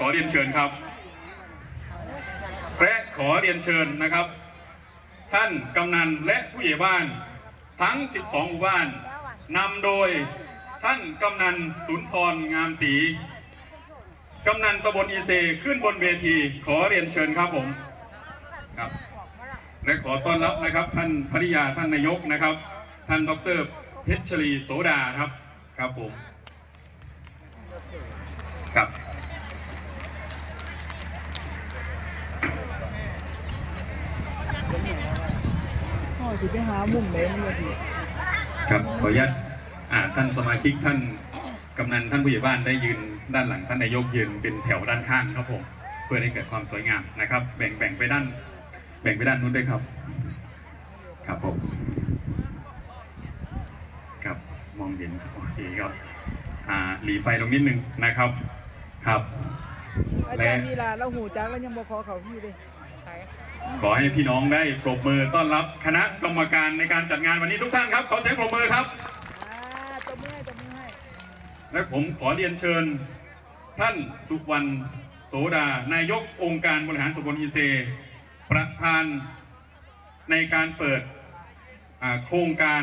ขอเรียนเชิญครับและขอเรียนเชิญนะครับ ท่านกำนันและผู้ใหญ่บ้านทั้ง 12 หมู่บ้านนำโดยท่านกำนันสุนทรงามศรีกำนันตำบลอีเซขึ้นบนเวที ขอเรียนเชิญครับผมครับและขอต้อนรับนะครับท่านภริยาท่านนายกนะครับ ท่านดรเพชรชลีโสดาครับครับผมครับ สิไปหามุมไหนมันเลยทีครับขออนุญาตอ่าท่านสมาชิกท่านกำนันท่านผู้ใหญ่บ้านได้ยืนด้านหลังท่านนายกยืนเป็นแถวด้านข้างครับผมเพื่อให้เกิดความสวยงามนะครับ แบ่งแบ่งไปด้าน แบ่งไปด้านนู้นด้วยครับ ครับผมครับมองเห็นโอเคครับอ่าหลีไฟลงนิดนึงนะครับครับอาจารย์มีลาเราหูจักแล้วยังบ่ขอเขาพี่เลย ขอให้พี่น้องได้ปรบมือต้อนรับคณะกรรมการในการจัดงานวันนี้ทุกท่านครับ ขอเสียงปรบมือครับ อ่าตบมือให้ตบมือให้และผมขอเรียนเชิญ ท่านสุวรรณโสดา นายกองค์การบริหารส่วนตำบลอีเซ ประธานในการเปิดอ่าโครงการ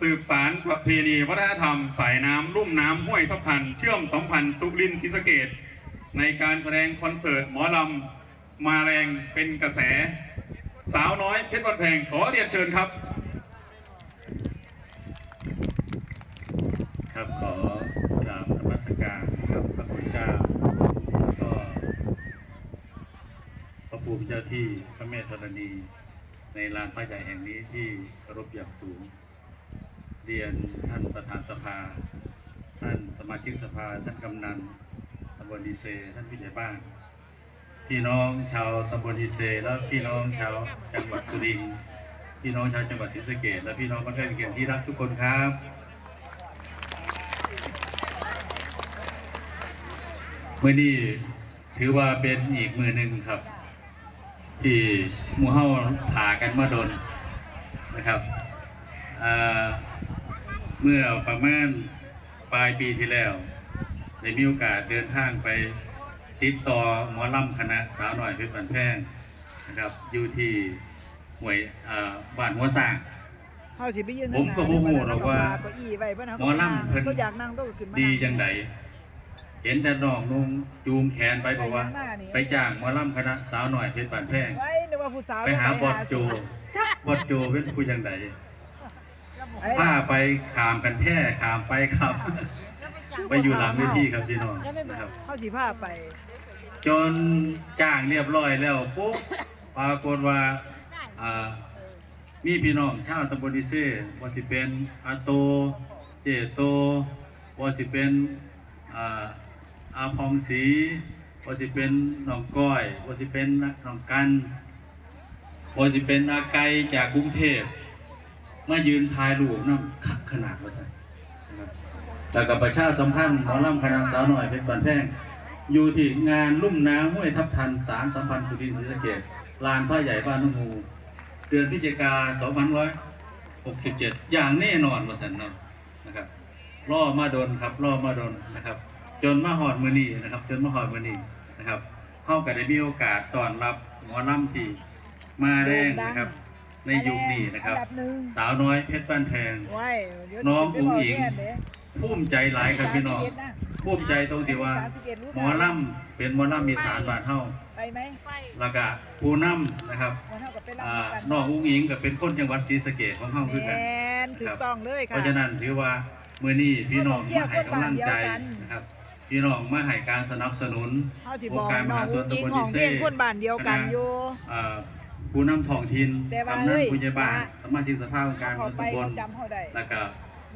สืบสารประเพณีวัฒนธรรม สายน้ำลุ่มน้ำห้วยทับทัน เชื่อมสัมพันธ์สุรินทร์ศรีสะเกดในการแสดงคอนเสิร์ตหมอลำ มาแรงเป็นกระแส สาวน้อยเพชรวันแพงขอเรียนเชิญครับ ครับขอกราบนมัสการครับพระคุณเจ้าแล้วก็พระภูมิเจ้าที่พระแม่ธรณี ในลานพระใหญ่แห่งนี้ที่เคารพอย่างสูง เรียนท่านประธานสภา ท่านสมาชิกสภาท่านกำนันตำบลดีเซ ท่านผู้ใหญ่บ้าน พี่น้องชาวตำบลดีเซและพี่น้องชาวจังหวัดสุรินทร์พี่น้องชาวจังหวัดศรีสะเกษและพี่น้องบ้านใกล้เคียงที่รักทุกคนครับ เมื่อนี้ถือว่าเป็นอีกมือหนึ่งครับ ที่มูเฮาถากันมาโดนนะครับเมื่อประมาณปลายปีที่แล้วได้มีโอกาสเดินทางไป ติดต่อหมอลำคณะสาวหน่อยเพชรบันแพงนะครับอยู่ที่ห่วยอ่าบ้านหัวสร้างเฮาสิไปยืนผมก็บ่ฮู้หรอกว่าเก้าอี้ไว้เพิ่นเฮาหมอลำเพิ่น ก็อยากนั่งต้องขึ้นมาดีนั่จังไดเห็นแต่น้องนุ่งจูงแขนไปบอกว่า ไปจ้างหมอลำคณะสาวหน่อยเพชรบานแพง ไว้นึกว่าผู้สาวไปหาบอดโจบอดโจเป็นผู้จังไดไอ้พาไปขามกันแท้ขามไปขับ ไปอยู่หลังเวทีครับพี่น้องนะครับเฮาสิพาไป จนจ้างเรียบร้อยแล้วปุ๊บปรากฏว่าอ่ามีพี่น้องชาวตำบลดิเซ่ว่าสิเป็นอาโต เจโตว่าสิเป็นอ่าอาพองศรีว่าสิเป็นน้องก้อยว่าสิเป็นน้องกันว่าสิเป็นอาไกจากกรุงเทพมายืนทายรูปน้ำคักขนาดว่าสั่แล้วกับประชาสัมพันธ์หมอลำคณะสาวหน่อยเพชรบันแพง อยู่ที่งานลุ่มน้ำห้วยทับทันสารสัมพันธ์สุรินทร์ศรีสะเกษลานผ้าใหญ่บ้านนุ่งหูเดือนพฤศจิกา2567 อย่างแน่นอนว่าสันเนอะนะครับล่อมาดนครับล่อมาดนนะครับ จนมาหอดมือนีนะครับ จนมาหอดมือนีนะครับเข้ากับได้มีโอกาสต้อนรับหมอลำที่มาแรงนะครับ ในยุคนี้นะครับอัดับหนึ่งสาวน้อยเพชรบ้านแพงไว้เดี๋ยวน้องสิไปบกอุ๋งอิ๋งแทนเด้ภูมิใจหลายครับพี่น้อง สามสิบเอ็ดะภูมิใจตรงที่ว่าหมอลำเป็นหมอลำมีสารบานเฮาไปไหมแล้วก็ผู้นำนะครับหมอเท่ากับไปอ่าลำกันน้องอุ้งอิงก็เป็นคนจังหวัดศรีสะเกษของเฮาคือแมกันนถูกต้องเลยเพค่ะราะฉะนั้นถือว่ามื้อนี้พี่น้องเที่ยวมาให้กำลังใจคนบ้านเดียวกันนะครับพี่น้องมาให้การสนับสนุนเฮาสิโครบงอกการมน้องหาสอุ้วนงอิงตำบลขดิองเซ่เพียงคนบ้านเดียวกันอยู่อ่าผู้นำท้องถิ่นแต่ว่ากำนันเอ้ยผู้ใหญ่บ้านว่าสมาชิกสภาองค์การเขาเมืองไปตำบลจำเขาได้แล้วก็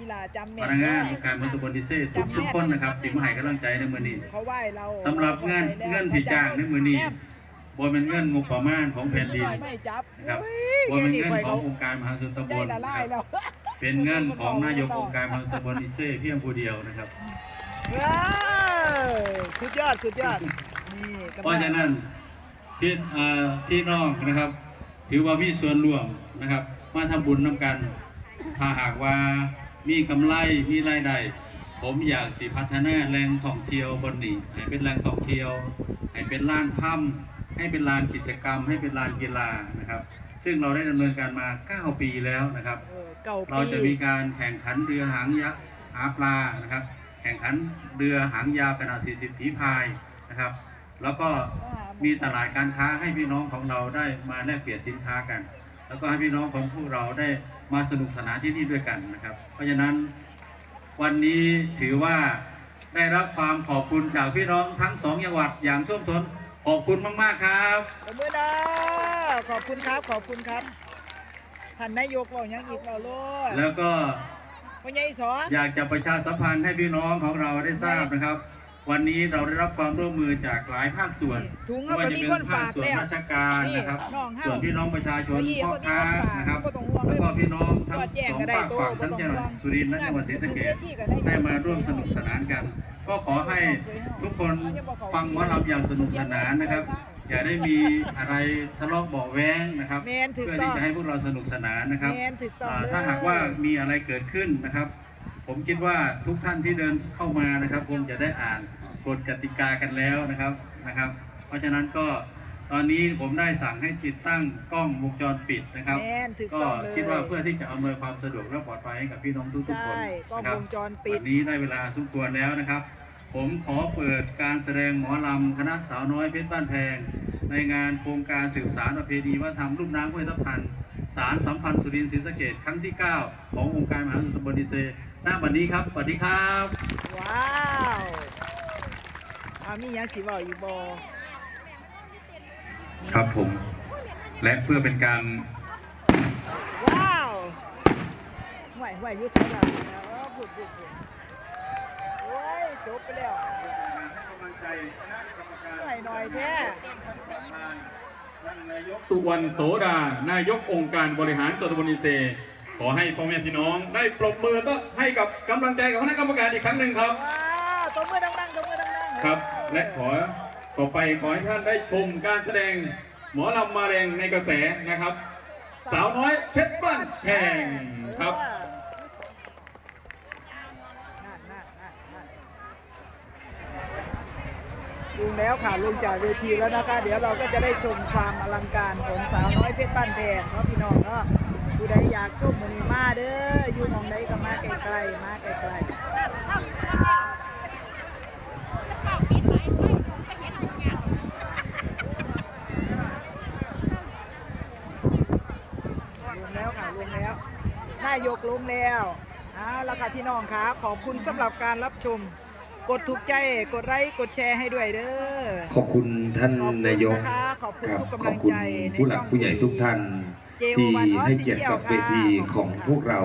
กีฬาจำแม่พนักงานองค์การเมืองตำบลดิเซ่ทุกทุกๆคนนะครับที่มาให้กำลังใจในมื้อนี้เขาไหว้เราสำหรับเงินเงินที่จ้างในมื้อนี้บ่แม่นเงินงบประมาณของแผ่นดินไม่จับนะครับอุ้ยว่าเป็นเงินแค่ขององค์การมหาส่วนตำใจบลละนะลาคยรับแล้วเป็นเงินของนายกองค์การมหาส่วนตำบลอิเซ่เพียงผู้เดียวนะครับว้าวสุดยอดสุดยอดนี่กำลังเพราะฉะนั้นพี่เอ่อพี่น้องนะครับ ถือว่ามีส่วนร่วมนะครับ มาทำบุญนำกันถ้าหากว่า มีกำไรมีรายได้ผมอยากสิพัฒนาแหล่งท่องเที่ยวบนนี้ให้เป็นแหล่งท่องเที่ยว ให้เป็นลานถ้ำให้เป็นลานกิจกรรม ให้เป็นลานกีฬานะครับ ซึ่งเราได้ดำเนินการมา 9 ปีแล้วนะครับเออเก่าปีเราจะมีการแข่งขันเรือหางยะหาปลานะครับ แข่งขันเรือหางยาวขนาด 40ฝีพายนะครับ แล้วก็มีตลาดการค้าให้พี่น้องของเราได้มาแลกเปลี่ยนสินค้ากัน แล้วก็ให้พี่น้องของพวกเราได้ มาสนุกสนานที่นี่ด้วยกันนะครับ เพราะฉะนั้นวันนี้ถือว่าได้รับความขอบคุณจากพี่น้องทั้งสองจังหวัดอย่างท่วมท้นขอบคุณมาก ๆ ครับขอบคุณนะขอบคุณครับขอบคุณครับท่านนายกบอกยังอีกเราโลดแล้วก็พ่อใหญ่สอนอยากจะประชาสัมพันธ์ให้พี่น้องของเราได้ทราบนะครับ วันนี้เราได้รับความร่วมมือจากหลายภาคส่วนถุงไม่เอาว่าก็จะมีเป็นคนภาฝาคกส่วนแล้วราชการนะครับนี่น้องเฮ้าส่วนพี่น้องประชาชนนี่พ่อค้านะครับ พี่น้องทั้งสองก็ได้ภาคฝั่งทั้งบ่ต้องจังหวัดสุรินทร์และจังหวัดศรีสะเกษที่ก็ได้ได้มาร่วมสนุกสนานกัน ก็ขอให้ทุกคนฟังหมอลำอย่างสนุกสนานนะครับ อย่าได้มีอะไรทะเลาะเบาะแว้งนะครับ แมนถูกเพื่อที่องจะให้พวกเราสนุกสนานนะครับแมนถูกต้องาถ้าหากว่ามีอะไรเกิดขึ้นนะครับ ผมคิดว่าทุกท่านที่เดินเข้ามานะครับคงจะได้อ่านกฎกติกากันแล้วนะครับนะครับ เพราะฉะนั้นก็ ตอนนี้ผมได้สั่งให้ติดตั้งกล้องวงจรปิดนะครับ แมนถูกก็ต้องเลย คิดว่าเพื่อที่จะอำนวยความสะดวกและปลอดภัยให้กับพี่น้องทุกๆคนใช่กล้องนะครับวงจรปิด วันนี้ได้เวลาสมควรแล้วนะครับ ผมขอเปิดการแสดงหมอลำคณะสาวน้อยเพชรบ้านแพง ในงานโครงการสืบสารประเพณีวัฒนธรรมรุ่มน้ำห้วยทับทัน สารสัมพันธ์สุรินทร์ศรีสะเกดครั้งที่ 9 ขององค์การมหาสุนตำบลดีเซหน้าบันนี้ครับ สวัสดีครับ ว้าวอามีหยังสิบอกอยู่บอ ครับผม และเพื่อเป็นการว้าวไหวไหวอยุทธแล้วเออบุดบุดบุดโอ้ยจบไปแล้วไหวหน่อยแท้สุวรรณโสดา นายกองค์การบริหารส่วนตำบลอินเซ ขอให้พ่อแม่พี่น้อง ได้ปรบมือต้อนให้กับกำลังใจกับคณะกรรมการอีกครั้งหนึ่งครับว้าวตบมือดังๆตบมือดังๆครับเออและขอ ต่อไปขอให้ท่านได้ชมการแสดงหมอลำมาแรงในกระแสนะครับ สาวน้อยเพชรบ้านแพงครับลุงแล้วค่ะลงจากเวทีแล้วนะคะ เดี๋ยวเราก็จะได้ชมความอลังการของสาวน้อยเพชรบ้านแพงเนาะพี่น้องเนาะผู้ใดอยากชมมือนีมาเด้ออยู่มองใดก็มาไกลๆมาไกลๆ ลงแล้วค่ะลงแล้วนายก ลงแล้วเอาละค่ะพี่น้องค่ะขอบคุณสำหรับการรับชม กดถูกใจกดไลค์กดแชร์ให้ด้วยเด้อ ขอบคุณท่านขอบคุณนายกนะคะขอบคุณครับทุกกำขลัอบงคุณใจในผู้หลักช่องผู้ใหญ่ทุกท่าน JO1 ที่ Official ให้เกียรติกับเวทีค่ะของขอบคุณค่ะพวกเรา